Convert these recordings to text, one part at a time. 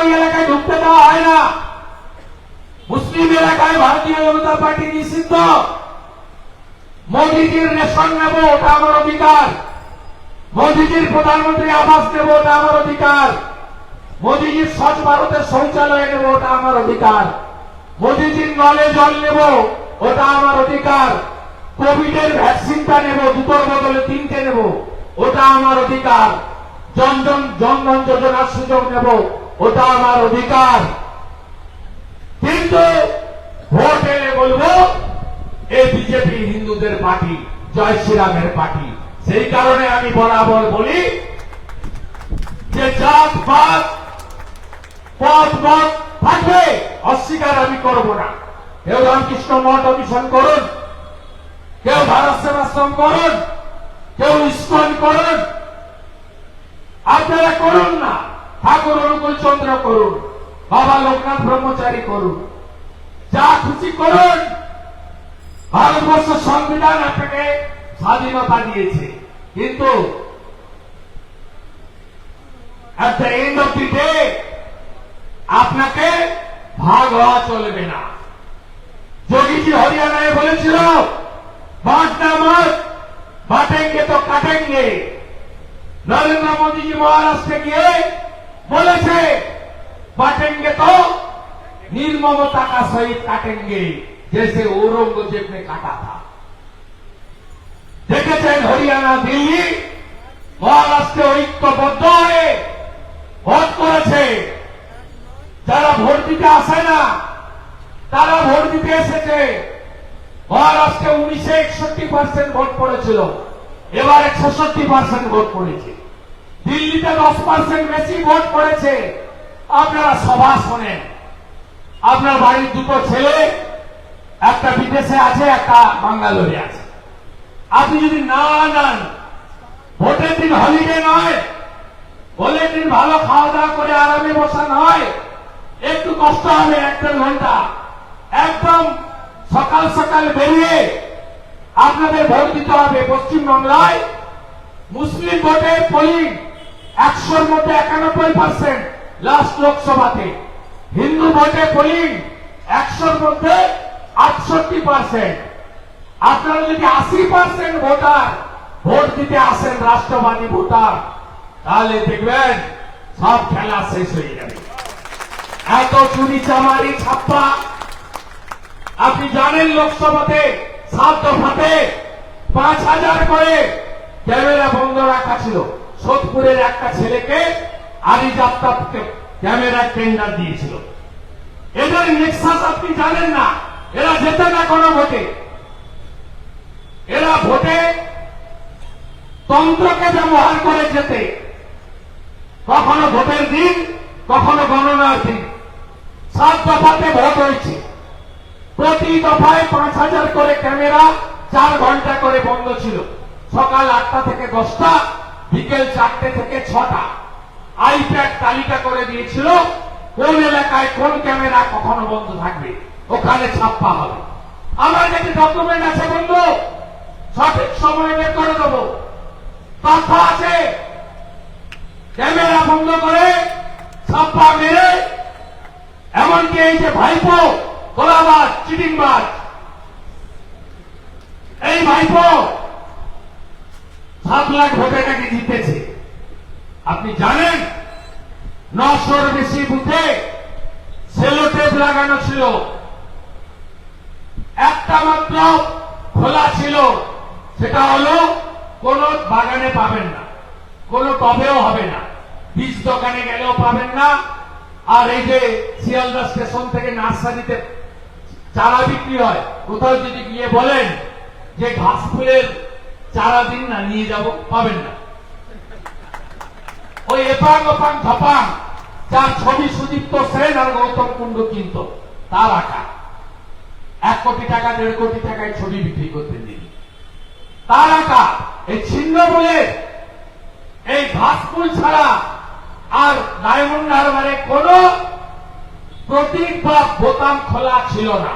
ওই এলাকায় ঢুকতে দেওয়া হয় না। মুসলিম এলাকায় ভারতীয় জনতা পার্টি নিষিদ্ধ। মোদীজির রেশন নেব, ওটা আমার অধিকার। মোদীজির প্রধানমন্ত্রী আবাস নেব, ওটা আমার অধিকার। মোদীজির স্বচ্ছ ভারতের শৌচালয় নেব, ওটা আমার অধিকার। মোদীজির নলে জল নেব, ওটা আমার অধিকার। কোভিডের ভ্যাকসিনটা নেব দুটোর বদলে তিনটে নেব, ওটা আমার অধিকার। জনজন জনধন যোজনার সুযোগ নেব। ওটা আমার অধিকার। কিন্তু ভোট এলে বলব এই বিজেপি হিন্দুদের পার্টি, জয় শ্রীরামের পার্টি। সেই কারণে আমি বরাবর বলি যে জাত, পাত পথ মত থাকবে, অস্বীকার আমি করব না। কেউ রামকৃষ্ণ মঠ অভিশন করুন, কেউ ভারত সেবাশ্রম করুন, কেউ ইস্কন করুন। আপনারা করুন না। ঠাকুর অনুকূল চন্দ্র করুন, বাবা লোকনাথ ব্রহ্মচারী করুন। যা খুশি করুন, ভারতবর্ষ সংবিধান আপনাকে স্বাধীনতা দিয়েছে। কিন্তু আপনাকে ভাগ হওয়া চলবে না। যোগীজি হরিয়ানায় বলেছিল বাঁটনা মত বাটেঙ্গে তো কাটেঙ্গে। নরেন্দ্র মোদীজি মহারাষ্ট্রে গিয়ে বলেছে बांटेंगे तो निर्ममता का सहित काटेंगे जैसे औरंगजेब ने काटा था দেখেছেন হরিয়ানা দিল্লি মহারাষ্ট্রে ঐক্যবদ্ধ হয়ে ভোট করেছে যারা ভোট দিতে আসে না তারা ভোট দিতে এসেছে মহারাষ্ট্রে উনিশে একষট্টি পার্সেন্ট ভোট পড়েছিল এবারে ছেষট্টি পার্সেন্ট ভোট পড়েছে দিল্লিতে দশ পার্সেন্ট বেশি ভোট পড়েছে। আপনারা সভা শোনেন। আপনার বাড়ির দুটো ছেলে, একটা বিদেশে আছে, একটা বাঙ্গালোরে আছে। আপনি যদি না আনান, ভোটের দিন হলিডে নয় ভোটের দিন ভালো খাওয়া দাওয়া করে আরামে বসা নয় একটু কষ্ট হবে এক দেড় ঘণ্টা। একদম সকাল সকাল বেরিয়ে আপনাদের ভোট দিতে হবে পশ্চিমবাংলায়। মুসলিম ভোটের পোলিং একশোর মধ্যে একানব্বই পার্সেন্ট লাস্ট লোকসভাতে। হিন্দু ভোটে পোলিং একশোর মধ্যে আটষট্টি পার্সেন্ট আপনারা যদি আশি পার্সেন্ট ভোটার, ভোট দিতে আসেন রাষ্ট্রবাদী ভোটার, তাহলে দেখবেন সব খেলা শেষ হয়ে যাবে। এত চুরি চামারি ছাপ্পা। আপনি জানেন লোকসভাতে সাত দফাতে পাঁচ হাজার করে ক্যামেরা বন্ধ রাখা ছিল। সোদপুরের একটা ছেলেকে আরি যাত্রাকে ক্যামেরা টেন্ডার দিয়েছিল। এদের নেক্সাস আপনি জানেন না, এরা যেতে না কোনো ভোটে। এরা ভোটে তন্ত্রকে ব্যবহার করে যেতে। কখনো ভোটের দিন, কখনো গণনার দিন। সাত দফাতে ভোট হয়েছে। প্রতি দফায় পাঁচ হাজার করে ক্যামেরা, চার ঘণ্টা করে বন্ধ ছিল। সকাল আটটা থেকে দশটা বিকেল চারটে থেকে ছটা। আইপ্যাড তালিকা করে দিয়েছিল, কোন এলাকায় কোন ক্যামেরা কখনো বন্ধ থাকবে, ওখানে ছাপ্পা হবে। আমার কাছে ডকুমেন্ট আছে বন্ধু, সঠিক সময় বের করে দেবো। তথ্য আছে। ক্যামেরা বন্ধ করে ছাপ্পা মেরে, এমনকি এই যে ভাইপো, গোলাবাজ, চিটিংবাজ, এই ভাইপো সাত লাখ ভোটে নাকি জিতেছে। আপনি জানেন, নশোর বেশি বুথে সেলোটেপ লাগানো ছিল। একটা মাত্র খোলা ছিল, সেটা হলো কোন বাগানে পাবেন না, কোন টবেও হবে না, বীজ দোকানে গেলেও পাবেন না, আর এই যে শিয়ালদা স্টেশন থেকে নার্সারিতে চারা বিক্রি হয়, কোথাও যদি গিয়ে বলেন যে ঘাস ফুলের চারা দিন না, নিয়ে যাব, পাবেন না। ওই এপাং ওপাং ধপাং, যার ছবি সুদীপ্ত সেন আর গৌতম কুণ্ড কিনত, তার আঁকা। এক কোটি টাকা, দেড় কোটি টাকায় ছবি বিক্রি করতেন তিনি তার আঁকা, এই ছিন্ন বলে, এই ঘাস ফুল ছাড়া আর ডায়মন্ড হারবারে কোন প্রতীক বা বোতাম খোলা ছিল না।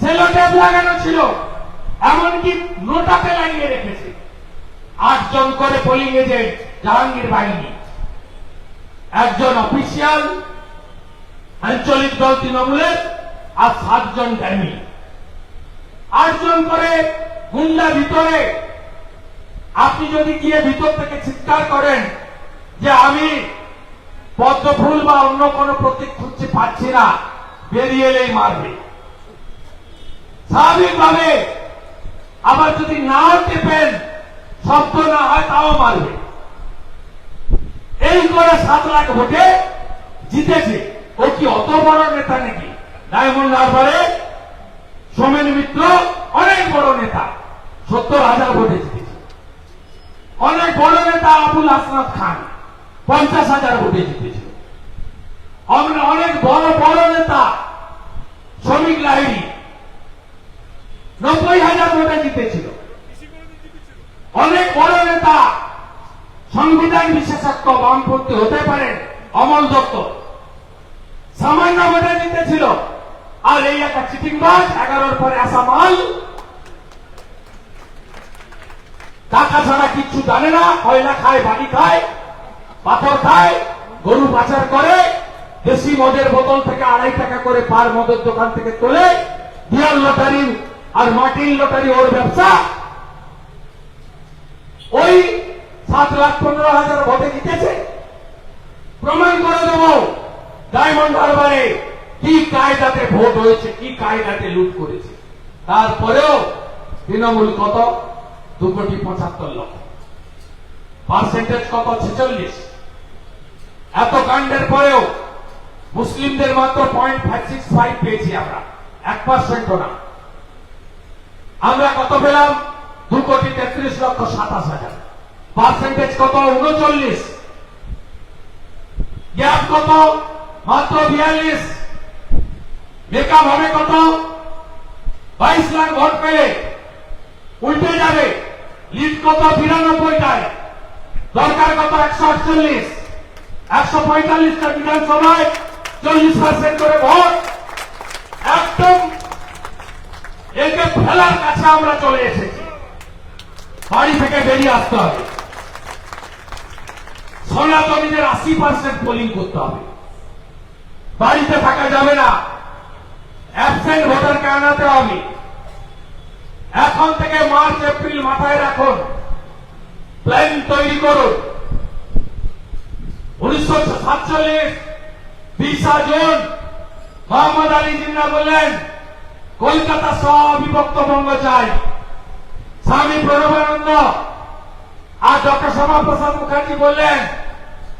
সেলোটেপ লাগানো ছিল। এমনকি নোটাতে লাগিয়ে রেখেছে। আটজন করে পোলিং এজেন্ট জাহাঙ্গীর বাহিনী। একজন অফিসিয়াল আঞ্চলিক দল তৃণমূলের আর সাতজন ড্যামি আটজন করে গুন্ডা ভিতরে। আপনি যদি গিয়ে ভিতর থেকে চিৎকার করেন যে আমি পদ্ম ফুল বা অন্য কোনো প্রতীক খুঁজতে পাচ্ছি না, বেরিয়ে এলেই মারবে। স্বাভাবিকভাবে আবার যদি নাও টেপেন, শব্দ না হয় তাও মারবে। এই করে সাত লাখ ভোটে জিতেছে। ও কি অত বড় নেতা নাকি? ডায়মন্ড হারবারে সোমেন মিত্র অনেক বড় নেতা, সত্তর হাজার ভোটে জিতেছে। অনেক বড় নেতা আবুল আসনাদ খান, পঞ্চাশ হাজার ভোটে জিতেছিল আমরা অনেক বড় বড় নেতা, শ্রমিক লাহিড়ি নব্বই হাজার ভোটে জিতেছিল। অনেক বড় নেতা, সংবিধান বিশেষজ্ঞ বামপন্থী হতে পারেন অমল দত্ত। সামান্য ভোটে জিতেছিল। আর এই একটা চিটিংবাজ এগারোর পরে আসা মাল। টাকা ছাড়া কিচ্ছু জানে না, কয়লা খায়, বাড়ি খায়, পাথর খায়, গরু পাচার করে, দেশি মদের বোতল থেকে আড়াই টাকা করে পার মদের দোকান থেকে তোলে ডিয়ার লটারি আর মাটির লটারি ওর ব্যবসা। ওই সাত লাখ পনেরো হাজার ভোটে জিতেছে। প্রমাণ করে দেব, ডায়মন্ড হারবারে কি কায়দাতে ভোট হয়েছে, কি কায়দাতে লুট করেছে। তারপরেও তৃণমূল কত? দু কোটি পঁচাত্তর লক্ষ। পার্সেন্টেজ কত? ছেচল্লিশ। এত কাণ্ডের পরেও মুসলিমদের মাত্র পয়েন্ট ফাইভ সিক্স ফাইভ পেয়েছি আমরা। এক পার্সেন্টও না। আমরা কত পেলাম? দু কোটি তেত্রিশ লক্ষ সাতাশ হাজার। পার্সেন্টেজ কত? উনচল্লিশ। গ্যাপ কত? মাত্র বিয়াল্লিশ। মেকআপ হবে কত? বাইশ লাখ ভোট পেলে উল্টে যাবে। লিড কত? বিরানব্বইটায়। দরকার কত? একশো আটচল্লিশ। একশো পঁয়তাল্লিশটা বিধানসভায় চল্লিশ পার্সেন্ট করে ভোট একদম একে ফেলার কাছে আমরা চলে এসেছি। বাড়ি থেকে বেরিয়ে আসতে হবে। সনাতনীদের আশি পার্সেন্ট পোলিং করতে হবে। বাড়িতে থাকা যাবে না। অ্যাবসেন্ট ভোটারকে আনাতে হবে। এখন থেকে মার্চ, এপ্রিল মাথায় রাখুন। প্ল্যান তৈরি করুন। উনিশশো সাতচল্লিশ, বিশা জুন, মোহাম্মদ আলী জিন্না বললেন কলকাতা সহ বিভক্ত বঙ্গ চাই। স্বামী প্রণবানন্দ আর ডক্টর শ্যামা প্রসাদ মুখার্জি বললেন,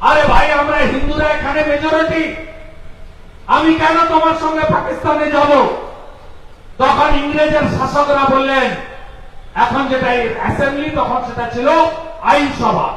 আরে ভাই, আমরা হিন্দুরা এখানে মেজরিটি আমি কেন তোমার সঙ্গে পাকিস্তানে যাব? তখন ইংরেজের শাসকরা বললেন, এখন যেটা অ্যাসেম্বলি তখন সেটা ছিল আইনসভা।